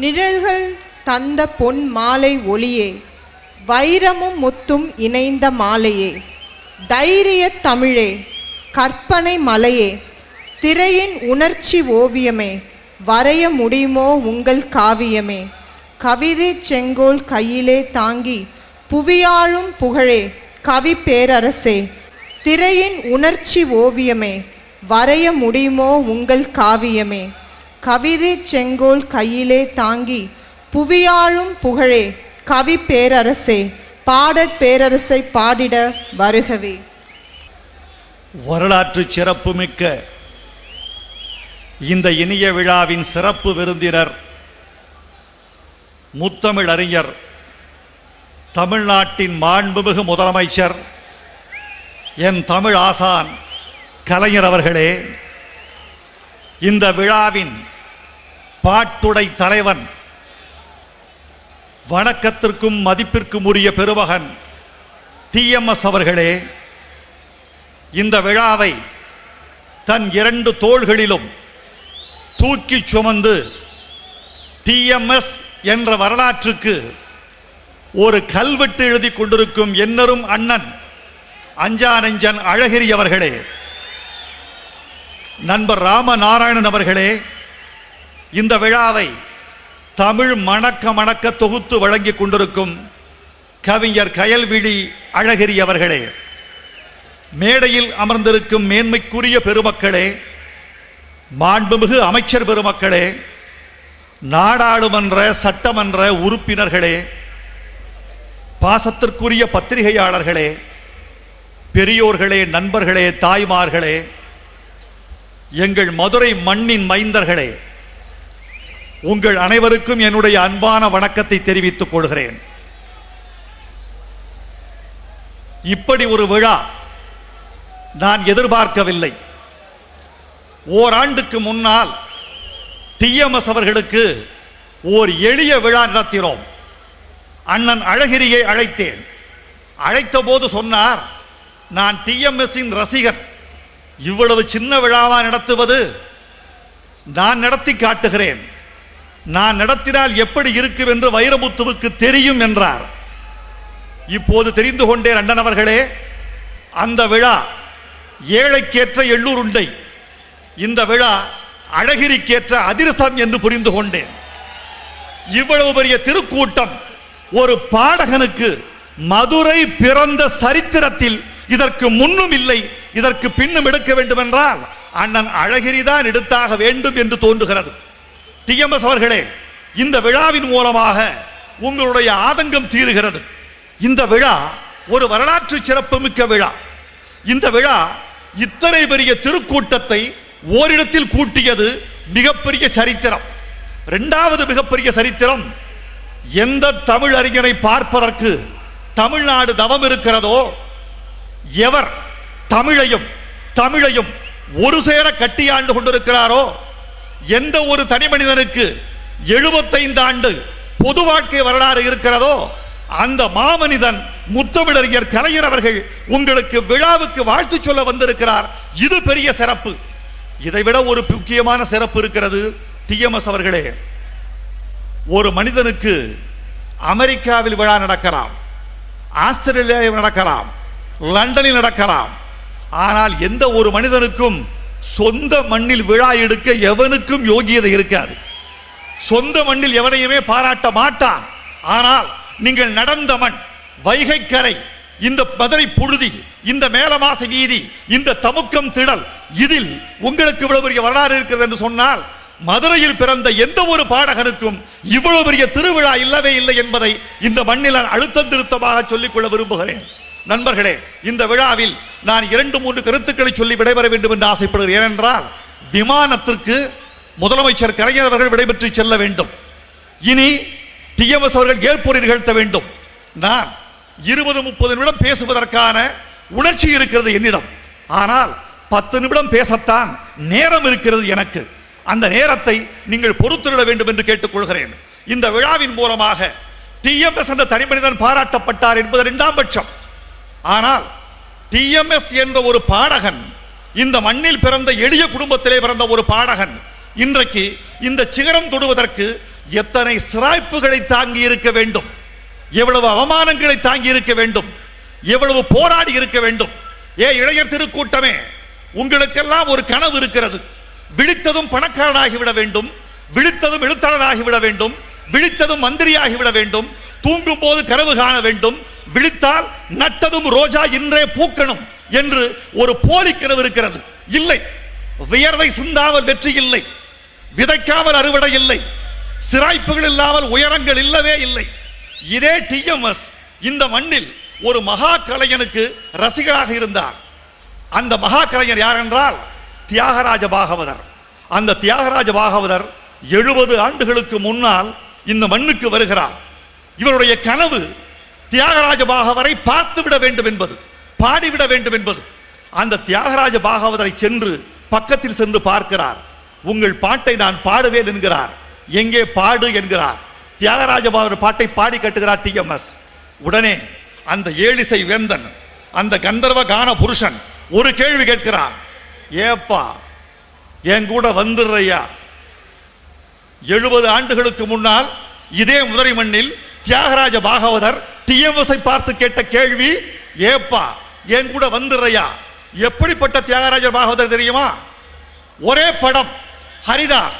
நிழல்கள் தந்த பொன் மாலை ஒளியே வைரமும் முத்தும் இணைந்த மாலையே. தைரிய தமிழே கற்பனை மலையே திரையின் உணர்ச்சி ஓவியமே வரைய முடியுமோ உங்கள் காவியமே. கவிதை செங்கோல் கையிலே தாங்கி புவியாழும் புகழே கவி பேரரசே. திரையின் உணர்ச்சி ஓவியமே வரைய முடியுமோ உங்கள் காவியமே. கவிரி செங்கோல் கையிலே தாங்கி புவியாழும் புகழே கவி பேரரசே பாடற் பேரரசை பாடிட வருகவே. வரலாற்று சிறப்புமிக்க இந்த இனிய விழாவின் சிறப்பு விருந்தினர் முத்தமிழ் அறிஞர் தமிழ்நாட்டின் மாண்புமிகு முதலமைச்சர் என் தமிழ் ஆசான் கலைஞர் அவர்களே இந்த விழாவின் பாட்டுடை தலைவன். வணக்கத்திற்கும் மதிப்பிற்கும் உரிய பெருமகன் டிஎம்எஸ் அவர்களே இந்த விழாவை தன் இரண்டு தோள்களிலும் தூக்கி சுமந்து டிஎம்எஸ் என்ற வரலாற்றுக்கு ஒரு கல்வெட்டு எழுதி கொண்டிருக்கும் என்னரும் அண்ணன் அஞ்சானஞ்சன் அழகிரி அவர்களே நண்பர் ராமநாராயணன் அவர்களே இந்த விழாவை தமிழ் மணக்க மணக்க தொகுத்து வழங்கிக் கொண்டிருக்கும் கவிஞர் கயல்விழி அழகிரி அவர்களே மேடையில் அமர்ந்திருக்கும் மேன்மைக்குரிய பெருமக்களே மாண்புமிகு அமைச்சர் பெருமக்களே நாடாளுமன்ற சட்டமன்ற உறுப்பினர்களே பாசத்திற்குரிய பத்திரிகையாளர்களே பெரியோர்களே நண்பர்களே தாய்மார்களே எங்கள் மதுரை மண்ணின் மைந்தர்களே உங்கள் அனைவருக்கும் என்னுடைய அன்பான வணக்கத்தை தெரிவித்துக் கொள்கிறேன். இப்படி ஒரு விழா நான் எதிர்பார்க்கவில்லை. ஓராண்டுக்கு முன்னால் டிஎம்எஸ் அவர்களுக்கு ஓர் எளிய விழா நடத்தினோம். அண்ணன் அழகிரியை அழைத்தேன். அழைத்த போது சொன்னார் நான் டிஎம்எஸ்ஸின் ரசிகர் இவ்வளவு சின்ன விழாவா நடத்துவது? நான் நடத்தி காட்டுகிறேன். நான் நடத்தினால் எப்படி இருக்கும் என்று வைரமுத்துவுக்கு தெரியும் என்றார். இப்போது தெரிந்து கொண்டேன் அண்ணன் அவர்களே அந்த விழா ஏழைக்கேற்ற எள்ளூருண்டை இந்த விழா அழகிரிக்கேற்ற அதிரசம் என்று புரிந்து கொண்டேன். இவ்வளவு பெரிய திருக்கூட்டம் ஒரு பாடகனுக்கு மதுரை பிறந்த சரித்திரத்தில் இதற்கு முன்னும் இல்லை இதற்கு பின்னும் எடுக்க வேண்டும் என்றால் அண்ணன் அழகிரி தான் எடுத்தாக வேண்டும் என்று தோன்றுகிறது. டிஎம்எஸ் அவர்களே இந்த விழாவின் மூலமாக உங்களுடைய ஆதங்கம் தீருகிறது. இந்த விழா ஒரு வரலாற்று சிறப்புமிக்க விழா. இந்த விழா இத்தனை பெரிய திருக்கூட்டத்தை ஓரிடத்தில் கூட்டியது மிகப்பெரிய சரித்திரம். இரண்டாவது மிகப்பெரிய சரித்திரம் எந்த தமிழ் அறிஞரை பார்ப்பதற்கு தமிழ்நாடு தவம் இருக்கிறதோ எவர் தமிழையும் தமிழையும் ஒரு சேர கட்டியாண்டு கொண்டிருக்கிறாரோ எந்த ஒரு தனி மனிதனுக்கு எழுபத்தைந்து ஆண்டு பொது வாழ்க்கை வரலாறு இருக்கிறதோ அந்த மாமனிதன் முத்தமிழறிஞர் கலைஞர் அவர்கள் உங்களுக்கு விழாவுக்கு வாழ்த்து சொல்ல வந்திருக்கிறார். இது பெரிய சிறப்பு. இதைவிட ஒரு முக்கியமான சிறப்பு இருக்கிறது டிஎம்எஸ் அவர்களே. ஒரு மனிதனுக்கு அமெரிக்காவில் விழா நடக்கலாம் ஆஸ்திரேலியாவில் நடக்கலாம் லண்டனில் நடக்கலாம். ஆனால் எந்த ஒரு மனிதனுக்கும் சொந்த மண்ணில் விழா எடுக்க எவனுக்கும் யோகியதை இருக்காது. சொந்த மண்ணில் எவனையுமே பாராட்ட மாட்டான். ஆனால் நீங்கள் நடந்த மண் வைகைக்கரை இந்த மதுரை புழுதி இந்த மேலமாச வீதி இந்த தமுக்கம் திடல் இதில் உங்களுக்கு இவ்வளவு பெரிய வரலாறு இருக்கிறது என்று சொன்னால் மதுரையில் பிறந்த எந்த ஒரு பாடகனுக்கும் இவ்வளவு பெரிய திருவிழா இல்லவே இல்லை என்பதை இந்த மண்ணில் அழுத்தம் திருத்தமாக சொல்லிக்கொள்ள விரும்புகிறேன். நண்பர்களே இந்த விழாவில் நான் இரண்டு மூன்று கருத்துக்களை சொல்லி விடைபெற வேண்டும் என்று ஆசைப்படுகிறேன். ஏனென்றால் விமானத்திற்கு முதலமைச்சர் கலைஞர் அவர்கள் விடைபெற்று செல்ல வேண்டும். இனி டிஎம்எஸ் அவர்கள் ஏற்போரை நிகழ்த்த வேண்டும். நான் இருபது முப்பது நிமிடம் பேசுவதற்கான உணர்ச்சி இருக்கிறது என்னிடம். ஆனால் பத்து நிமிடம் பேசத்தான் நேரம் இருக்கிறது எனக்கு. அந்த நேரத்தை நீங்கள் பொறுத்துவிட வேண்டும் என்று கேட்டுக்கொள்கிறேன் இந்த விழாவின் மூலமாக டிஎம்எஸ் என்ற தனிமனிதன் பாராட்டப்பட்டார் என்பது இரண்டாம் பட்சம். ஆனால் டிஎம்எஸ் என்ற ஒரு பாடகன் இந்த மண்ணில் பிறந்த எளிய குடும்பத்திலே பிறந்த ஒரு பாடகன் இன்றைக்கு இந்த சிகரம் தொடுவதற்கு எத்தனை சிராய்ப்புகளை தாங்கி இருக்க வேண்டும்? எவ்வளவு அவமானங்களை தாங்கி இருக்க வேண்டும்? எவ்வளவு போராடி இருக்க வேண்டும்? ஏ இளைஞர் திருக்கூட்டமே உங்களுக்கெல்லாம் ஒரு கனவு இருக்கிறது. விழித்ததும் பணக்காரனாகி விட வேண்டும் விழித்ததும் எழுத்தாளராகிவிட வேண்டும் விழித்ததும் மந்திரியாகிவிட வேண்டும் தூங்கும் போது கனவு காண வேண்டும் விழித்தால் நட்டதும் ரோஜா இன்றே பூக்கணும் என்று ஒரு போலி கனவு இருக்கிறது. இல்லை. வியர்வை சிந்தாமல் வெற்றி இல்லை. விதைக்காமல் அறுவடை இல்லை. சிராய்ப்புகள் இல்லாமல் உயரங்கள் இல்லவே இல்லை. இதே டிஎம்எஸ் இந்த மண்ணில் ஒரு மகா கலைஞனுக்கு ரசிகராக இருந்தார். அந்த மகா கலைஞர் யார் என்றால் தியாகராஜ பாகவதர். அந்த தியாகராஜ பாகவதர் எழுபது ஆண்டுகளுக்கு முன்னால் இந்த மண்ணுக்கு வருகிறார். இவருடைய கனவு தியாகராஜ பாகவரை பார்த்து விட வேண்டும் என்பது பாடிவிட வேண்டும் என்பது. அந்த தியாகராஜ பாகவதரை சென்று பக்கத்தில் சென்று பார்க்கிறார். உங்கள் பாட்டை நான் பாடுவேன் என்கிறார். எங்கே பாடு என்கிறார். தியாகராஜ பாகவர் பாட்டை பாடி கட்டுகிறார் டிஎம்எஸ் உடனே அந்த ஏழிசை வேந்தன் அந்த கந்தர்வ கான புருஷன் ஒரு கேள்வி கேட்கிறான் ஏப்பா என் கூட வந்துடுறையா? எழுபது ஆண்டுகளுக்கு முன்னால் இதே முதலை மண்ணில் தியாகராஜ பாகவதர் டிஎம்எஸ்ஐ பார்த்து கேட்ட கேள்வி ஏப்பா என் கூட வந்துடுறையா எப்படிப்பட்ட தியாகராஜ பாகவதர் தெரியுமா? ஒரே படம் ஹரிதாஸ்.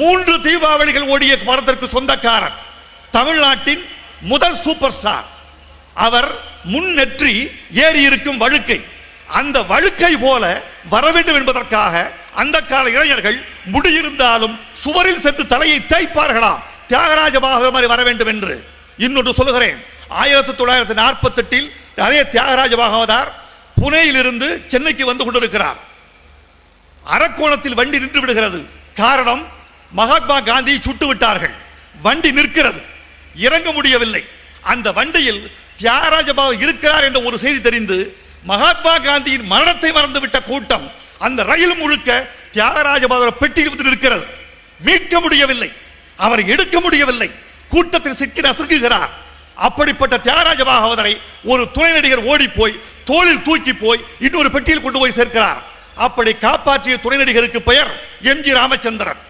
மூன்று தீபாவளிகள் ஓடிய படத்திற்கு சொந்தக்காரன் தமிழ்நாட்டின் முதல் சூப்பர் ஸ்டார். அவர் முன்னெற்றி ஏறி இருக்கும் வழுக்கை. அந்த வழுக்கை போல வர வேண்டும் என்பதற்காக அந்த கால இளைஞர்கள் முடியிருந்தாலும் சுவரில் சென்று தலையை தேய்ப்பார்களாம் தியாகராஜ பாகவதர் மாதிரி வர வேண்டும் என்று. இன்னொன்று சொல்கிறேன் ஆயிரத்தி தொள்ளாயிரத்தி நாற்பத்தி எட்டில் அதே தியாகராஜ பாகவதார் புனேயிலிருந்து சென்னைக்கு வந்து கொண்டிருக்கிறார். அரக்கோணத்தில் வண்டி நின்று விடுகிறது. காரணம் மகாத்மா காந்தியை சுட்டு விட்டார்கள். வண்டி நிற்கிறது. இறங்க முடியவில்லை. அந்த வண்டியில் தியாகராஜ பாபு இருக்கிறார் என்ற ஒரு செய்தி தெரிந்து மகாத்மா காந்தியின் மரணத்தை மறந்துவிட்ட கூட்டம் அந்த ரயில் முழுக்க தியாகராஜ பாபு பெட்டியில் வந்து நிற்கிறது. மீட்க முடியவில்லை. அவரை எடுக்க முடியவில்லை. கூட்டத்தில் சிக்கி நசுக்குகிறார் அப்படிப்பட்ட தியாகராஜ பாகவதரை ஒரு துணை நடிகர் ஓடி போய் தோளில் தூக்கி போய் இன்னொரு பெட்டியில் கொண்டு போய் சேர்க்கிறார். அப்படி காப்பாற்றிய துணை நடிகருக்கு பெயர் M G Ramachandran.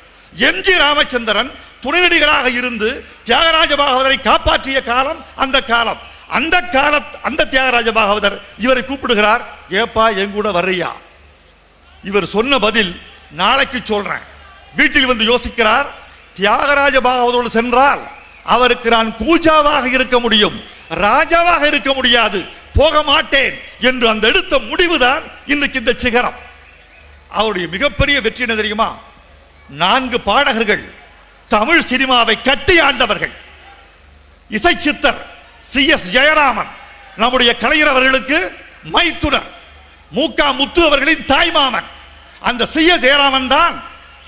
MG Ramachandran துணை நடிகராக இருந்து தியாகராஜ பாகவதரை காப்பாற்றிய காலம் அந்த காலம். அந்த கால அந்த தியாகராஜ பாகவதர் இவரை கூப்பிடுகிறார் ஏப்பா என் கூட வர்றியா? இவர் சொன்ன பதில் நாளைக்கு சொல்றேன். வீட்டில் வந்து யோசிக்கிறார் தியாகராஜ பாகவதோடு சென்றால் அவருக்கு நான் கூஜாவாக இருக்க முடியும் ராஜாவாக இருக்க முடியாது போக மாட்டேன் என்று அந்த எடுத்த முடிவுதான் இன்னைக்கு இந்த சிகரம். அவருடைய மிகப்பெரிய வெற்றி என்ன தெரியுமா? நான்கு பாடகர்கள் தமிழ் சினிமாவை கட்டி ஆண்டவர்கள். இசை சித்தர் சி எஸ் ஜெயராமன் நம்முடைய கலைஞர் அவர்களுக்கு மைத்துனர் மூக்கா முத்து அவர்களின் தாய்மாமன் அந்த சி எஸ் ஜெயராமன் தான்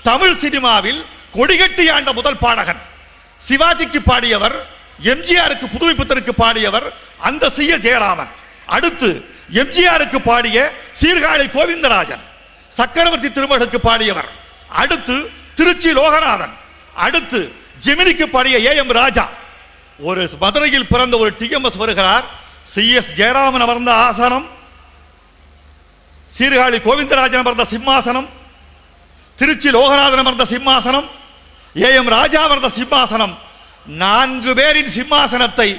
தமிழ் சினிமாவில் கொடிகட்டி ஆண்ட முதல் பாடகன். சிவாஜிக்கு பாடியவர் எம்ஜிஆருக்கு புதுமைப்புத்தருக்கு பாடியவர் அந்த சிய ஜெயராமன். அடுத்து எம்ஜிஆருக்கு பாடிய சீர்காழி கோவிந்தராஜன். சக்கரவர்த்தி திருமகளுக்கு பாடியவர். அடுத்து திருச்சி லோகநாதன். அடுத்து ஜெமினிக்கு பாடிய ஏ. எம். ராஜா. ஒரு மதுரையில் பிறந்த ஒரு டிஎம்எஸ் வருகிறார். சி. எஸ். ஜெயராமன் அமர்ந்த ஆசனம். சீர்காழி கோவிந்தராஜன் அமர்ந்த சிம்மாசனம். திருச்சி லோகநாதன் அமர்ந்த சிம்மாசனம். ஏ எம் ராஜா சிம்மாசனம். நான்கு பேரின் சிம்மாசனத்தை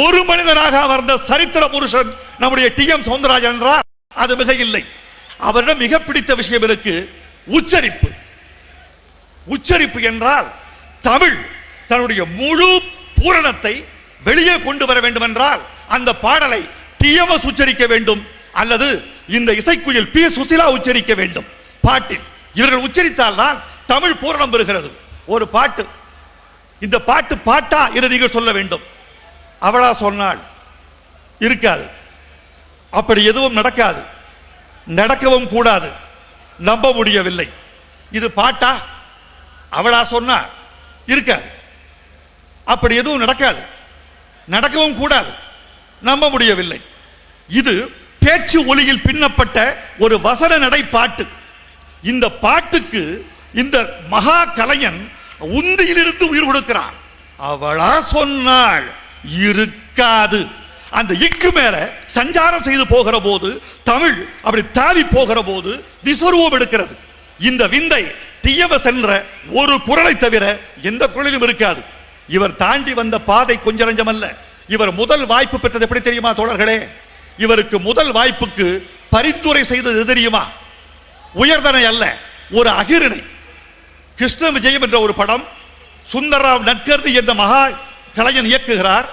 ஒரு மனிதனாக அமர்ந்த சரித்திர புருஷன் நம்முடைய டி எம் சவுந்தரராஜன் என்றார். அது மிக இல்லை அவரிடம் மிக பிடித்த விஷயம் இருக்கு. உச்சரிப்பு. உச்சரிப்பு என்றால் தமிழ் தன்னுடைய முழு பூரணத்தை வெளியே கொண்டு வர வேண்டும் என்றால் அந்த பாடலை டிஎம்எஸ் உச்சரிக்க வேண்டும். அல்லது இந்த இசைக்குயில் பி சுசிலா உச்சரிக்க வேண்டும். பாட்டில் இவர்கள் உச்சரித்தால் தான் தமிழ் பூரணம் பெறுகிறது. ஒரு பாட்டு. இந்த பாட்டு பாட்டா என்று நீங்கள் சொல்ல வேண்டும். அவளா சொன்னாள் இருக்காது. அப்படி எதுவும் நடக்காது. நடக்கவும் கூடாது. நம்ப முடியவில்லை. இது பாட்டா? அவளா சொன்னா இருக்காது. அப்படி எதுவும் நடக்காது. நடக்கவும் கூடாது. நம்ப முடியவில்லை. இது பேச்சு ஒளியில் பின்னப்பட்ட ஒரு வசன நடை பாட்டு. இந்த பாட்டுக்கு இந்த மகா கலைஞன் உந்தியிலிருந்து உயிர் கொடுக்கிறான். அவளா சொன்னாள் இருக்காது. அந்த இக்கு மேல சஞ்சாரம் செய்து போகிற போது தமிழ் அப்படி தாவி போகிற போது விஸ்வரூபம் எடுக்கிறது. இந்த விந்தை தீயவ சென்ற ஒரு குரலை தவிர எந்த குரலிலும் இருக்காது. இவர் தாண்டி வந்த பாதை கொஞ்ச நஞ்சமல்ல இவர் முதல் வாய்ப்பு பெற்றது எப்படி தெரியுமா தோழர்களே? இவருக்கு முதல் வாய்ப்புக்கு பரிந்துரை செய்தது தெரியுமா? உயர்தனை அல்ல ஒரு அகிரணை. கிருஷ்ண விஜயம் என்ற ஒரு படம் சுந்தரராவ் நட்கர்னி என்ற மகா கலைஞன் இயக்குகிறார்.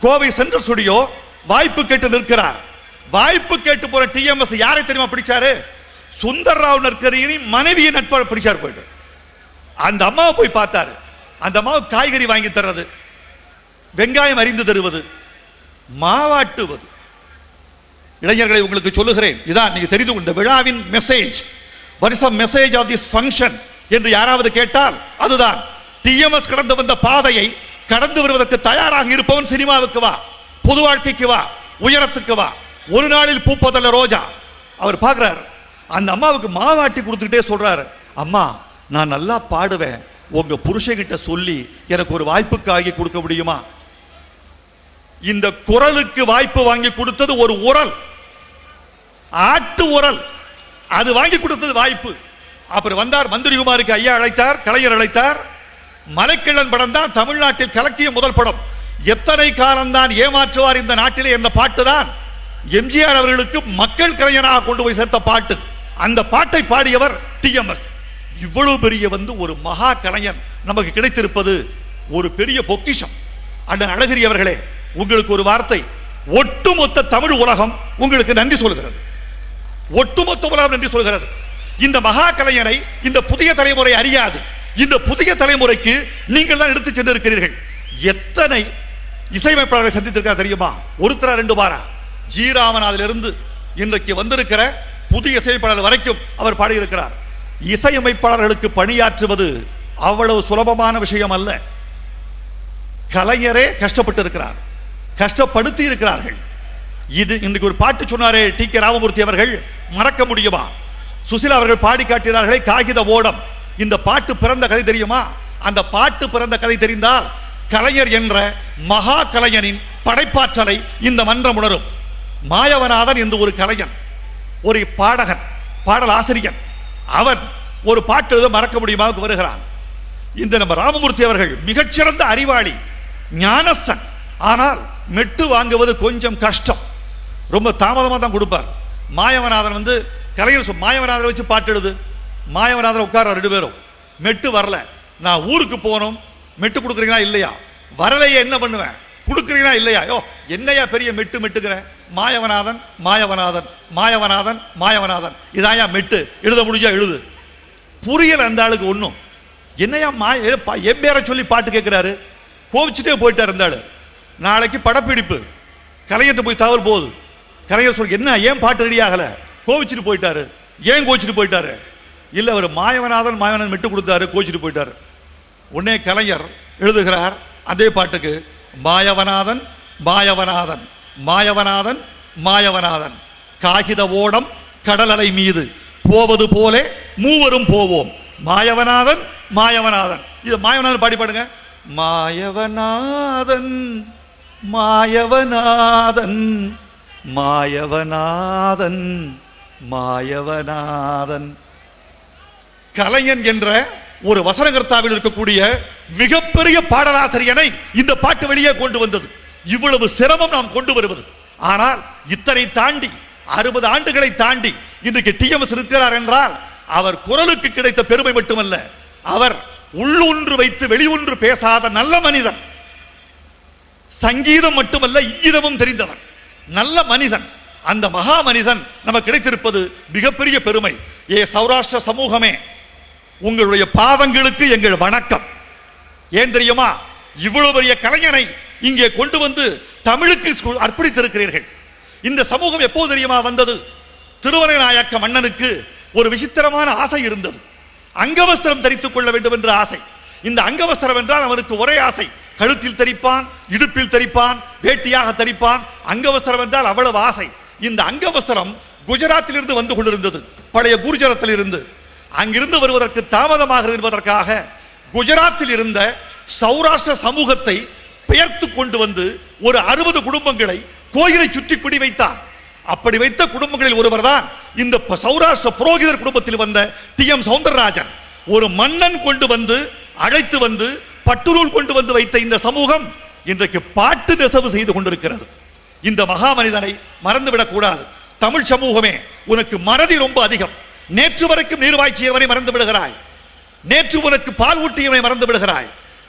கோவை சென்ட்ரல் ஸ்டுடியோ வாய்ப்பு கேட்டு நிற்கிறார். வாய்ப்பு கேட்டு போற டிஎம்எஸ் யாரை தெரியுமா பிடிச்சாரு? சுந்தரராவ் நற்கரியின் மனைவியை நட்பாக பிடிச்சார் போயிட்டு. அந்த அம்மாவை போய் பார்த்தாரு. அந்த அம்மாவுக்கு காய்கறி வாங்கி தர்றது வெங்காயம் அறிந்து தருவது மாவாட்டுவது. இளைஞர்களை உங்களுக்கு சொல்லுகிறேன். இதான் நீங்க தெரிந்து கொண்ட விழாவின் message what is the message of this function என்று யாராவது கேட்டால் அதுதான். டிஎம்எஸ் கடந்து வந்த பாதையை கடந்து வருவதற்கு தயாராக இருப்பவன் சினிமாவுக்கு வா பொது வாழ்க்கைக்கு வா உயரத்துக்கு வா. ஒரு நாளில் பூப்பதல்ல ரோஜா. அவர் பார்க்குறாரு அந்த அம்மாவுக்கு மாவாட்டி கொடுத்துக்கிட்டே சொல்றாரு அம்மா நான் நல்லா பாடுவேன். உங்க புருஷகிட்ட சொல்லி எனக்கு ஒரு வாய்ப்புக்காகி கொடுக்க முடியுமா? இந்த குரலுக்கு வாய்ப்பு வாங்கி கொடுத்தது ஒரு உரல். ஆட்டு உரல். அது வாங்கி கொடுத்தது வாய்ப்பு. அப்புறம் வந்தார் மந்திரிகுமாருக்கு ஐயா அழைத்தார் கலைஞர் அழைத்தார். மலைக்கிழன் படம் தான் தமிழ்நாட்டில் கலக்கிய முதல் படம். எத்தனை காலம்தான் ஏமாற்றுவார் இந்த நாட்டிலே என்ற பாட்டு தான் எம்ஜிஆர் அவர்களுக்கு மக்கள் கலைஞராக கொண்டு போய் சேர்த்த பாட்டு. அந்த பாட்டை பாடியவர் டிஎம்எஸ் இவ்வளவு பெரிய வந்து ஒரு மகா கலைஞன் நமக்கு கிடைத்திருப்பது ஒரு பெரிய பொக்கிஷம். அண்ணன் அழகிரி அவர்களே உங்களுக்கு ஒரு வார்த்தை. ஒட்டுமொத்த தமிழ் உலகம் உங்களுக்கு நன்றி சொல்கிறது. ஒட்டுமொத்த உலகம் நன்றி சொல்கிறது. இந்த மகா கலைஞரை இந்த புதிய தலைமுறை அறியாது. இந்த புதிய தலைமுறைக்கு நீங்கள் தான் எடுத்து சென்றிருக்கிறீர்கள். எத்தனை இசையமைப்பாளரை சந்தித்திருக்கார் தெரியுமா? ஒருத்தரா ரெண்டு வாரா? ஜி ராமநாதிலிருந்து இன்றைக்கு வந்திருக்கிற புதிய இசையமைப்பாளர் வரைக்கும் அவர் பாடியிருக்கிறார். இசையமைப்பாளர்களுக்கு பணியாற்றுவது அவ்வளவு சுலபமான விஷயம் அல்ல கலைஞரே கஷ்டப்பட்டு இருக்கிறார் கஷ்டப்படுத்தி இருக்கிறார்கள் இது இன்றைக்கு ஒரு பாட்டு சொன்னாரே டி கே ராமமூர்த்தி அவர்கள். மறக்க முடியுமா? சுசிலா அவர்கள் பாடி காட்டினார்களே காகித ஓடம். இந்த பாட்டு பிறந்த கதை தெரியுமா? அந்த பாட்டு பிறந்த கதை தெரிந்தால் கலைஞர் என்ற மகா கலைஞனின் படைப்பாற்றலை இந்த மன்றம் உணரும். மாயவநாதன் என்று ஒரு கலைஞன் ஒரு பாடகன் பாடல் ஆசிரியன் அவன் ஒரு பாட்டு எழுத மறக்க முடியுமா வருகிறான். இந்த நம்ம ராமமூர்த்தி அவர்கள் மிகச்சிறந்த அறிவாளி ஞானஸ்தன். ஆனால் மெட்டு வாங்குவது கொஞ்சம் கஷ்டம். ரொம்ப தாமதமாக தான் கொடுப்பார். மாயவநாதன் வந்து கலைஞர் சொல் வச்சு பாட்டு எழுது மாயவநாதன் உட்கார ரெண்டு பேரும். மெட்டு வரல. நான் ஊருக்கு போகணும். மெட்டு கொடுக்குறீங்களா இல்லையா? வரலையே என்ன பண்ணுவேன்? கொடுக்குறீங்களா இல்லையா? யோ என்னையா பெரிய மெட்டு மெட்டுக்கிற? மாயவநாதன் மாயவநாதன் மாயவநாதன் மாயவநாதன் இதாயா மெட்டு. எழுத முடிஞ்சா எழுது. புரியல அந்த ஆளுக்கு ஒன்றும் என்னையா மாய ஏ, என் பேரை சொல்லி பாட்டு கேட்குறாரு கோவிச்சுட்டே போயிட்டார் இருந்தாள் நாளைக்கு படப்பிடிப்பு. கலைஞர்கிட்ட போய் தகவல் போகுது. கலைஞர் சொல்லி என்ன ஏன் பாட்டு ரெடி ஆகலை? கோவிச்சுட்டு போயிட்டாரு. ஏன் கோச்சிட்டு போயிட்டாரு? இல்ல அவர் மாயவநாதன் மாயவனன் விட்டு கொடுத்தாரு கோச்சிட்டு போயிட்டாரு. உடனே கலைஞர் எழுதுகிறார் அதே பாட்டுக்கு மாயவநாதன் மாயவநாதன் மாயவநாதன் மாயவநாதன் காகித ஓடம் கடல் அலை மீது போவது போலே மூவரும் போவோம். மாயவநாதன் மாயவநாதன் இது மாயவநாதன் பாடி பாடுங்க. மாயவநாதன் மாயவநாதன் மாயவநாதன் மாயவநாதன் கலைஞன் என்ற ஒரு வசனகர்த்தாவில் இருக்கக்கூடிய மிகப்பெரிய பாடலாசிரியனை இந்த பாட்டு வெளியே கொண்டு வந்தது. இவ்வளவு சிரமம் நாம் கொண்டு வருவது. ஆனால் இத்தனை தாண்டி அறுபது ஆண்டுகளை தாண்டி இன்றைக்கு டிஎம்எஸ் இருக்கிறார் என்றால் அவர் குரலுக்கு கிடைத்த பெருமை மட்டுமல்ல. அவர் உள்ளொன்று வைத்து வெளியொன்று பேசாத நல்ல மனிதன். சங்கீதம் மட்டுமல்ல இங்கிதமும் தெரிந்தவன். நல்ல மனிதன். அந்த மகா மனிதன் நமக்கு கிடைத்திருப்பது மிகப்பெரிய பெருமை. ஏ சௌராஷ்டிர சமூகமே உங்களுடைய பாதங்களுக்கு எங்கள் வணக்கம். ஏன் தெரியுமா? இவ்வளவு பெரிய கலைஞனை இங்கே கொண்டு வந்து தமிழுக்கு அர்ப்பணித்திருக்கிறீர்கள். இந்த சமூகம் எப்போது தெரியுமா வந்தது? திருவனை நாயக்க மன்னனுக்கு ஒரு விசித்திரமான ஆசை இருந்தது. அங்கவஸ்திரம் தரித்துக் கொள்ள வேண்டும் என்ற ஆசை. இந்த அங்கவஸ்திரம் என்றால் அவனுக்கு ஒரே ஆசை. கழுத்தில் தரிப்பான் இடுப்பில் தரிப்பான் வேட்டியாக தரிப்பான். அங்கவஸ்திரம் என்றால் அவ்வளவு ஆசை. இந்த அங்கவஸ்திரம் குஜராத்தில் இருந்து வந்து கொண்டிருந்தது. பழைய குர்ஜரத்தில் இருந்து அங்கிருந்து வருவதற்கு தாமதமாக என்பதற்காக குஜராத்தில் இருந்த சௌராஷ்டிர சமூகத்தை பெயர்த்து கொண்டு வந்து ஒரு அறுபது குடும்பங்களை கோயிலை சுற்றி பிடி வைத்தார். அப்படி வைத்த குடும்பங்களில் ஒருவர் தான் இந்த சௌராஷ்டிர புரோகிதர் குடும்பத்தில் வந்த டி. எம். சவுந்தரராஜன். ஒரு மன்னன் கொண்டு வந்து அழைத்து வந்து பட்டுநூல் கொண்டு வந்து வைத்த இந்த சமூகம் இன்றைக்கு பாட்டு நெசவு செய்து கொண்டிருக்கிறது. இந்த மகா மனிதனை மறந்துவிடக் கூடாது. தமிழ் சமூகமே உனக்கு மறதி ரொம்ப அதிகம். நேற்று வரைக்கும் நீர்வாய்ச்சியவனை மறந்து விடுகிறாய் நேற்று உனக்கு பால் ஊட்டியவனை மறந்து விடுகிறாய்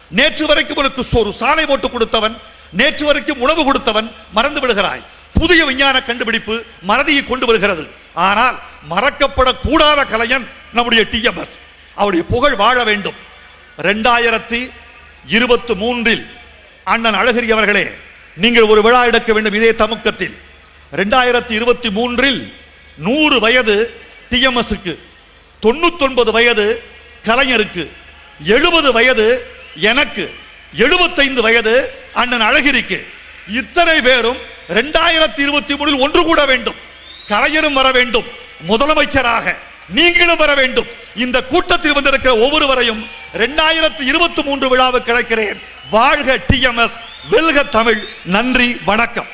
நேற்று வரைக்கும் உனக்கு ஒரு சாலை போட்டு கொடுத்தவன் நேற்று வரைக்கும் உணவு கொடுத்தவன் மறந்து விடுகிறாய் புதிய விஞ்ஞான கண்டுபிடிப்பு மறதியை கொண்டு வருகிறது. ஆனால் மறக்கப்படக்கூடாத கலைஞன் நம்முடைய டிஎம்எஸ் அவருடைய புகழ் வாழ வேண்டும். ரெண்டாயிரத்தி இருபத்தி மூன்றில் அண்ணன் அழகிரி அவர்களே நீங்கள் ஒரு விழா எடுக்க வேண்டும் இதே தமுக்கத்தில். ரெண்டாயிரத்தி இருபத்தி மூன்றில் நூறு வயது டிஎம்எஸ்க்கு தொண்ணூத்தொன்பது வயது கலைஞருக்கு எழுபது வயது எனக்கு எழுபத்தைந்து வயது அண்ணன் அழகிரிக்கு. இத்தனை பேரும் ரெண்டாயிரத்தி இருபத்தி மூணில் ஒன்று கூட வேண்டும். கலைஞரும் வர வேண்டும். முதலமைச்சராக நீங்களும் வர வேண்டும். இந்த கூட்டத்தில் வந்திருக்கிற ஒவ்வொருவரையும் ரெண்டாயிரத்தி இருபத்தி மூன்று விழாவுக்கு கிடைக்கிறேன். வாழ்க டிஎம்எஸ் வெல்க தமிழ். நன்றி வணக்கம்.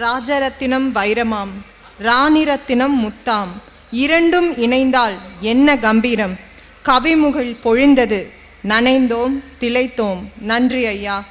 ராஜரத்தினம் வைரமாம் ராணிரத்தினம் முத்தாம். இரண்டும் இணைந்தால் என்ன கம்பீரம்? கவிமுகில் பொழிந்தது நனைந்தோம் திளைத்தோம். நன்றி ஐயா.